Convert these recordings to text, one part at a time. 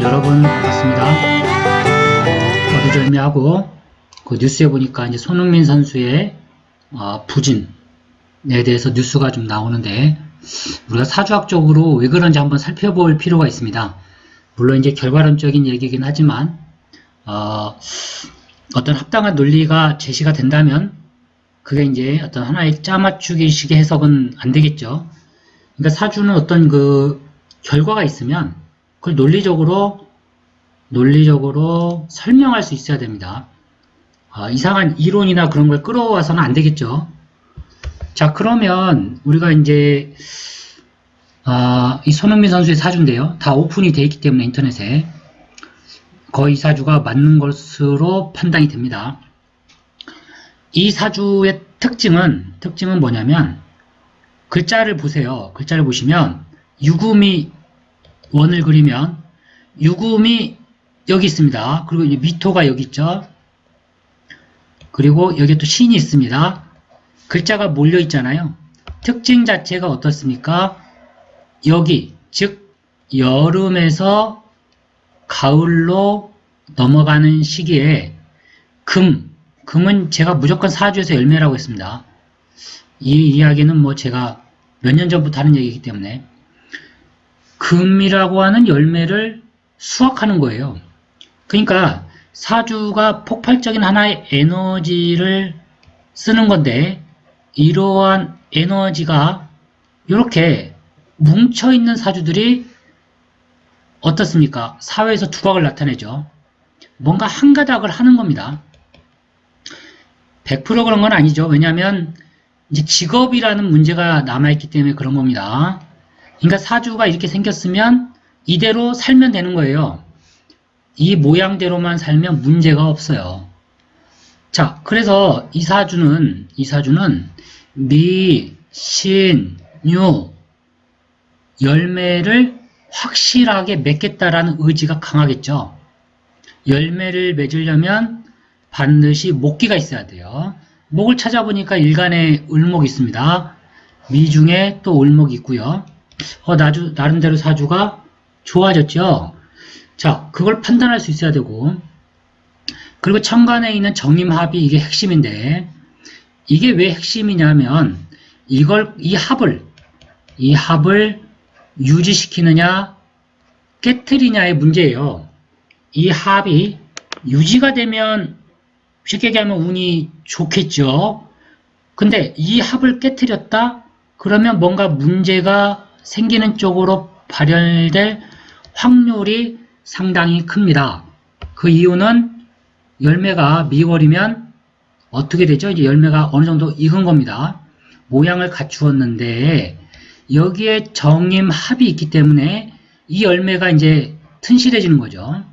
여러분 반갑습니다. 어, 거두절미하고 그 뉴스에 보니까 이제 손흥민 선수의 어, 부진에 대해서 뉴스가 좀 나오는데 우리가 사주학적으로 왜 그런지 한번 살펴볼 필요가 있습니다. 물론 이제 결과론적인 얘기긴 하지만 어, 어떤 합당한 논리가 제시가 된다면 그게 이제 어떤 하나의 짜맞추기식의 해석은 안 되겠죠. 그러니까 사주는 어떤 그 결과가 있으면 그걸 논리적으로 논리적으로 설명할 수 있어야 됩니다. 아, 이상한 이론이나 그런 걸 끌어와서는 안 되겠죠. 자 그러면 우리가 이제 아, 이 손흥민 선수의 사주인데요. 다 오픈이 되어 있기 때문에 인터넷에 거의 이 사주가 맞는 것으로 판단이 됩니다. 이 사주의 특징은 특징은 뭐냐면 글자를 보세요. 글자를 보시면 유금이 원을 그리면 유금이 여기 있습니다. 그리고 미토가 여기 있죠. 그리고 여기에 또 신이 있습니다. 글자가 몰려 있잖아요. 특징 자체가 어떻습니까? 여기 즉 여름에서 가을로 넘어가는 시기에 금, 금은 제가 무조건 사주에서 열매라고 했습니다. 이 이야기는 뭐 제가 몇 년 전부터 하는 얘기이기 때문에 금이라고 하는 열매를 수확하는 거예요. 그러니까 사주가 폭발적인 하나의 에너지를 쓰는 건데 이러한 에너지가 이렇게 뭉쳐있는 사주들이 어떻습니까? 사회에서 두각을 나타내죠. 뭔가 한 가닥을 하는 겁니다. 100% 그런 건 아니죠. 왜냐하면 이제 직업이라는 문제가 남아있기 때문에 그런 겁니다. 그러니까 사주가 이렇게 생겼으면 이대로 살면 되는 거예요. 이 모양대로만 살면 문제가 없어요. 자, 그래서 이 사주는 이 사주는 미, 신, 유 열매를 확실하게 맺겠다라는 의지가 강하겠죠. 열매를 맺으려면 반드시 목기가 있어야 돼요. 목을 찾아보니까 일간에 을목이 있습니다. 미 중에 또 을목이 있고요. 어, 나주, 나름대로 사주가 좋아졌죠. 자, 그걸 판단할 수 있어야 되고, 그리고 천간에 있는 정임합이 이게 핵심인데, 이게 왜 핵심이냐면, 이걸, 이 합을, 이 합을 유지시키느냐, 깨트리냐의 문제예요. 이 합이 유지가 되면, 쉽게 얘기하면 운이 좋겠죠. 근데 이 합을 깨트렸다? 그러면 뭔가 문제가 생기는 쪽으로 발현될 확률이 상당히 큽니다. 그 이유는 열매가 미월이면 어떻게 되죠? 이제 열매가 어느 정도 익은 겁니다. 모양을 갖추었는데 여기에 정임 합이 있기 때문에 이 열매가 이제 튼실해지는 거죠.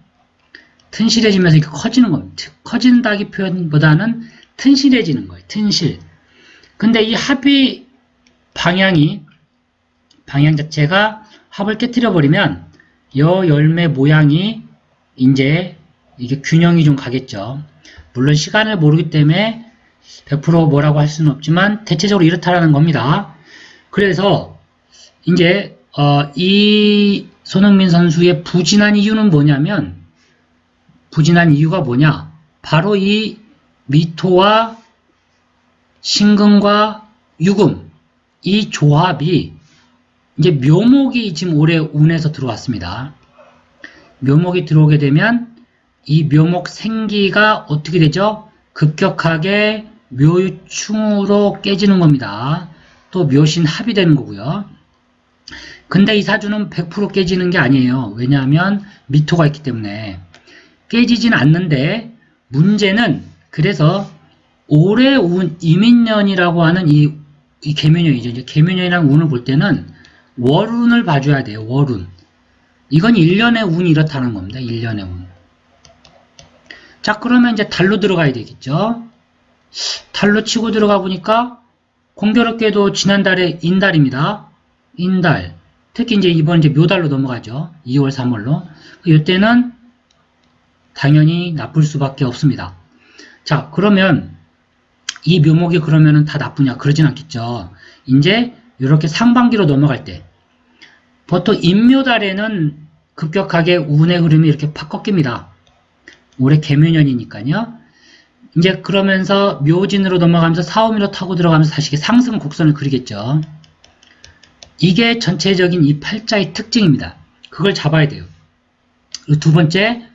튼실해지면서 이렇게 커지는 겁니다. 커진다기 표현보다는 튼실해지는 거예요. 튼실. 근데 이 합이 방향이 방향 자체가 합을 깨뜨려 버리면 여 열매 모양이 이제 이게 균형이 좀 가겠죠. 물론 시간을 모르기 때문에 100% 뭐라고 할 수는 없지만 대체적으로 이렇다라는 겁니다. 그래서 이제 어, 이 손흥민 선수의 부진한 이유는 뭐냐면 부진한 이유가 뭐냐? 바로 이 미토와 신금과 유금 이 조합이 이제 묘목이 지금 올해 운에서 들어왔습니다. 묘목이 들어오게 되면 이 묘목 생기가 어떻게 되죠? 급격하게 묘유충으로 깨지는 겁니다. 또 묘신 합이 되는 거고요. 근데 이 사주는 100% 깨지는 게 아니에요. 왜냐하면 미토가 있기 때문에 깨지진 않는데 문제는 그래서 올해 운 이민년이라고 하는 이, 이 개묘년이죠. 이제 개묘년이랑 운을 볼 때는 월운을 봐줘야 돼요. 월운. 이건 1년의 운이 이렇다는 겁니다. 1년의 운. 자 그러면 이제 달로 들어가야 되겠죠. 달로 치고 들어가 보니까 공교롭게도 지난달에 인달입니다. 인달. 특히 이제 이번 이제 묘달로 넘어가죠. 2월, 3월로. 이때는 당연히 나쁠 수밖에 없습니다. 자, 그러면 이 묘목이 그러면은 다 나쁘냐? 그러진 않겠죠. 이제 이렇게 상반기로 넘어갈 때 보통 인묘달에는 급격하게 운의 흐름이 이렇게 팍 꺾입니다. 올해 개묘년이니까요. 이제 그러면서 묘진으로 넘어가면서 사오미로 타고 들어가면서 다시 상승 곡선을 그리겠죠. 이게 전체적인 이 팔자의 특징입니다. 그걸 잡아야 돼요. 두 번째,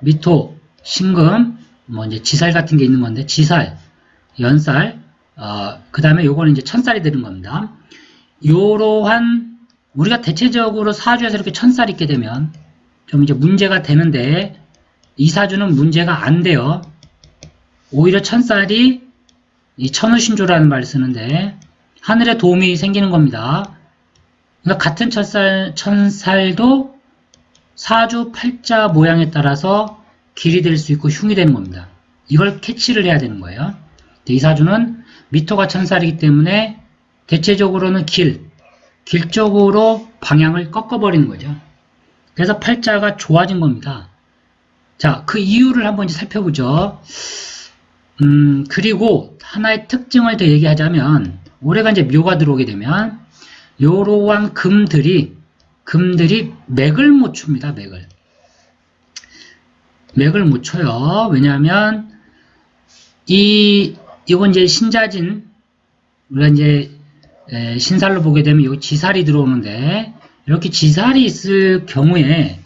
미토, 신금, 뭐 이제 지살 같은 게 있는 건데, 지살, 연살, 어, 그 다음에 요거는 이제 천살이 되는 겁니다. 요러한, 우리가 대체적으로 사주에서 이렇게 천살이 있게 되면 좀 이제 문제가 되는데, 이 사주는 문제가 안 돼요. 오히려 천살이 이 천우신조라는 말을 쓰는데, 하늘에 도움이 생기는 겁니다. 그러니까 같은 천살, 천살도 사주 팔자 모양에 따라서 길이 될 수 있고 흉이 되는 겁니다. 이걸 캐치를 해야 되는 거예요. 이 사주는 미토가 천살이기 때문에 대체적으로는 길, 길 쪽으로 방향을 꺾어버리는 거죠. 그래서 팔자가 좋아진 겁니다. 자, 그 이유를 한번 이제 살펴보죠. 음, 그리고 하나의 특징을 더 얘기하자면, 올해가 이제 묘가 들어오게 되면, 요러한 금들이, 금들이 맥을 못 춥니다, 맥을. 맥을 못 쳐요. 왜냐하면, 이, 이건 이제 신자진, 우리가 이제, 에, 신살로 보게 되면 여기 지살이 들어오는데, 이렇게 지살이 있을 경우에,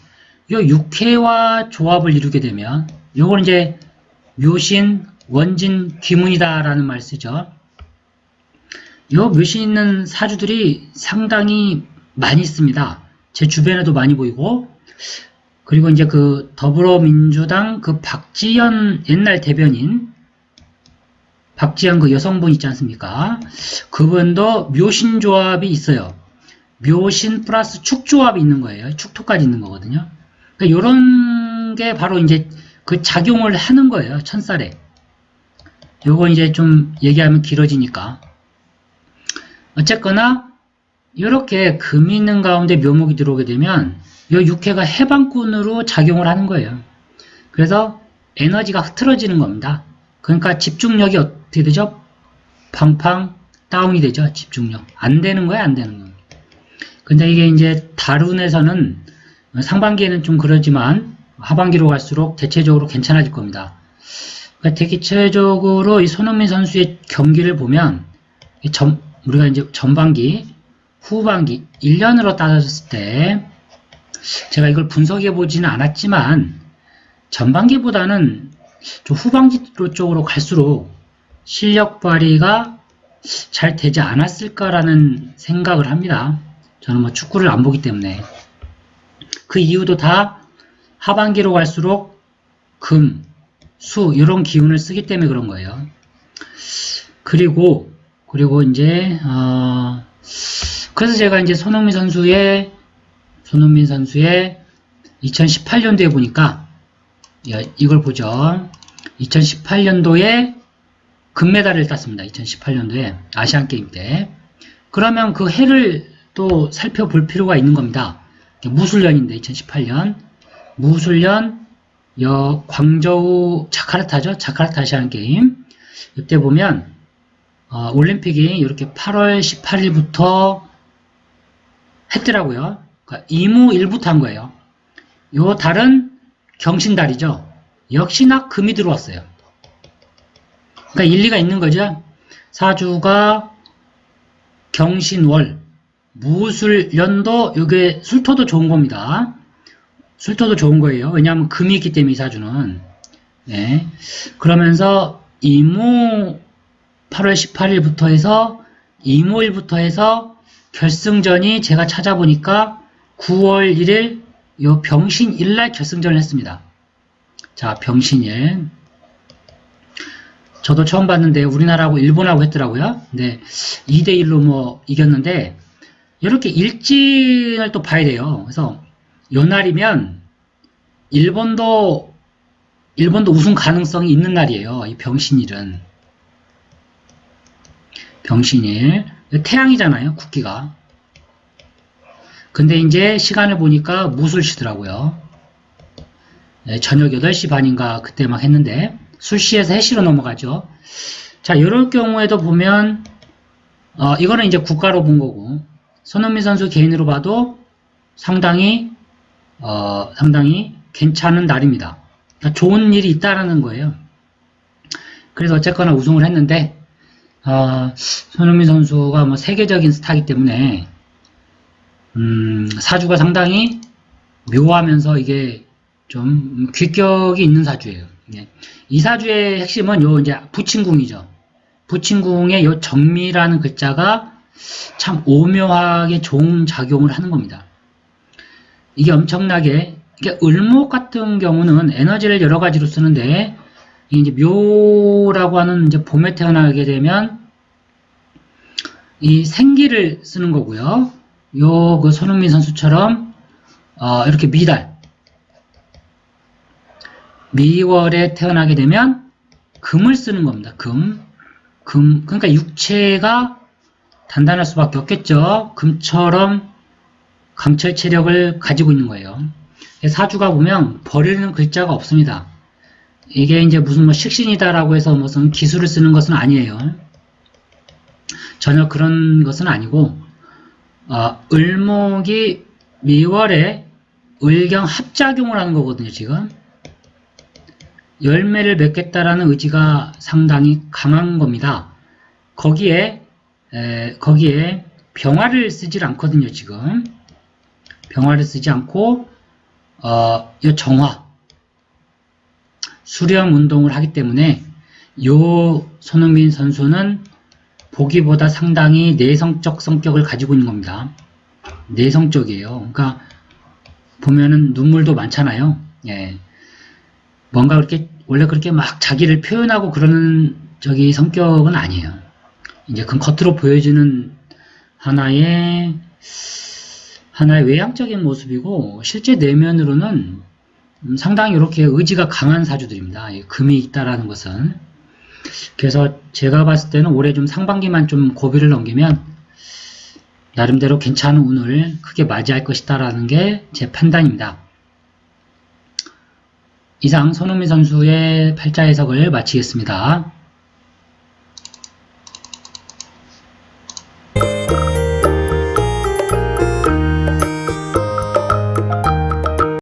요 육회와 조합을 이루게 되면, 요건 이제 묘신, 원진, 귀문이다라는 말 쓰죠. 요 묘신 있는 사주들이 상당히 많이 있습니다. 제 주변에도 많이 보이고, 그리고 이제 그 더불어민주당 그 박지현 옛날 대변인, 박지현 그 여성분 있지 않습니까? 그분도 묘신 조합이 있어요. 묘신 플러스 축 조합이 있는 거예요. 축토까지 있는 거거든요. 그러니까 이런 게 바로 이제 그 작용을 하는 거예요. 천살에. 요거 이제 좀 얘기하면 길어지니까. 어쨌거나 이렇게 금이 있는 가운데 묘목이 들어오게 되면 이 육해가 해방꾼으로 작용을 하는 거예요. 그래서 에너지가 흐트러지는 겁니다. 그러니까 집중력이 어떻게 되죠? 팡팡 다운이 되죠. 집중력. 안 되는 거예요. 안 되는 거. 근데 이게 이제 다룬에서는 상반기에는 좀 그러지만 하반기로 갈수록 대체적으로 괜찮아질 겁니다. 그러니까 대체적으로 이 손흥민 선수의 경기를 보면 전, 우리가 이제 전반기, 후반기 1년으로 따졌을 때 제가 이걸 분석해 보지는 않았지만 전반기보다는 좀 후반기 쪽으로 갈수록 실력 발휘가 잘 되지 않았을까라는 생각을 합니다. 저는 뭐 축구를 안 보기 때문에 그 이유도 다 하반기로 갈수록 금, 수 이런 기운을 쓰기 때문에 그런 거예요. 그리고 그리고 이제 어, 그래서 제가 이제 손흥민 선수의 손흥민 선수의 2018년도에 보니까 이걸 보죠. 2018년도에 금메달을 땄습니다. 2018년도에 아시안 게임 때. 그러면 그 해를 또 살펴볼 필요가 있는 겁니다. 무술년인데 2018년 무술년 여 광저우 자카르타죠. 자카르타 아시안 게임. 이때 보면 어, 올림픽이 이렇게 8월 18일부터 했더라고요. 그러니까 이무 1부터 한 거예요. 요 달은 경신달이죠. 역시나 금이 들어왔어요. 그러니까 일리가 있는 거죠. 사주가 경신월, 무술연도, 요게 술토도 좋은 겁니다. 술토도 좋은 거예요. 왜냐하면 금이 있기 때문에 이 사주는. 네. 그러면서 이무 8월 18일부터 해서 이모일부터 해서 결승전이 제가 찾아보니까 9월 1일 요 병신일날 결승전을 했습니다. 자, 병신일. 저도 처음 봤는데 우리나라하고 일본하고 했더라고요. 네, 2대1로 뭐 이겼는데 이렇게 일진을 또 봐야 돼요. 그래서 요 날이면 일본도 일본도 우승 가능성이 있는 날이에요. 이 병신일은. 병신일. 태양이잖아요. 국기가. 근데 이제 시간을 보니까 무술시더라고요. 네, 저녁 8시 반인가 그때 막 했는데 술시에서 해시로 넘어가죠. 자, 이럴 경우에도 보면 어, 이거는 이제 국가로 본 거고 손흥민 선수 개인으로 봐도 상당히 어, 상당히 괜찮은 날입니다. 그러니까 좋은 일이 있다라는 거예요. 그래서 어쨌거나 우승을 했는데 어, 손흥민 선수가 뭐 세계적인 스타이기 때문에 음, 사주가 상당히 묘하면서 이게 좀 귀격이 있는 사주예요. 예. 이 사주의 핵심은 요 이제 부친궁이죠. 부친궁의 요 정미라는 글자가 참 오묘하게 좋은 작용을 하는 겁니다. 이게 엄청나게 이게 을목 같은 경우는 에너지를 여러 가지로 쓰는데 이제 묘라고 하는 이제 봄에 태어나게 되면 이 생기를 쓰는 거고요. 요 그 손흥민 선수처럼 어, 이렇게 미달 미월에 태어나게 되면 금을 쓰는 겁니다. 금. 금. 그러니까 육체가 단단할 수밖에 없겠죠. 금처럼 강철 체력을 가지고 있는 거예요. 사주가 보면 버리는 글자가 없습니다. 이게 이제 무슨 뭐 식신이다라고 해서 무슨 기술을 쓰는 것은 아니에요. 전혀 그런 것은 아니고 어, 을목이 미월에 을경 합작용을 하는 거거든요, 지금. 열매를 맺겠다라는 의지가 상당히 강한 겁니다. 거기에 에, 거기에 병화를 쓰질 않거든요, 지금. 병화를 쓰지 않고 어, 이 정화 수렴 운동을 하기 때문에 요 손흥민 선수는 보기보다 상당히 내성적 성격을 가지고 있는 겁니다. 내성적이에요. 그러니까 보면은 눈물도 많잖아요. 예. 뭔가 그렇게 원래 그렇게 막 자기를 표현하고 그러는 저기 성격은 아니에요. 이제 그 겉으로 보여지는 하나의 하나의 외향적인 모습이고 실제 내면으로는 음, 상당히 이렇게 의지가 강한 사주들입니다. 이 금이 있다라는 것은 그래서 제가 봤을 때는 올해 좀 상반기만 좀 고비를 넘기면 나름대로 괜찮은 운을 크게 맞이할 것이다라는 게 제 판단입니다. 이상 손흥민 선수의 팔자 해석을 마치겠습니다.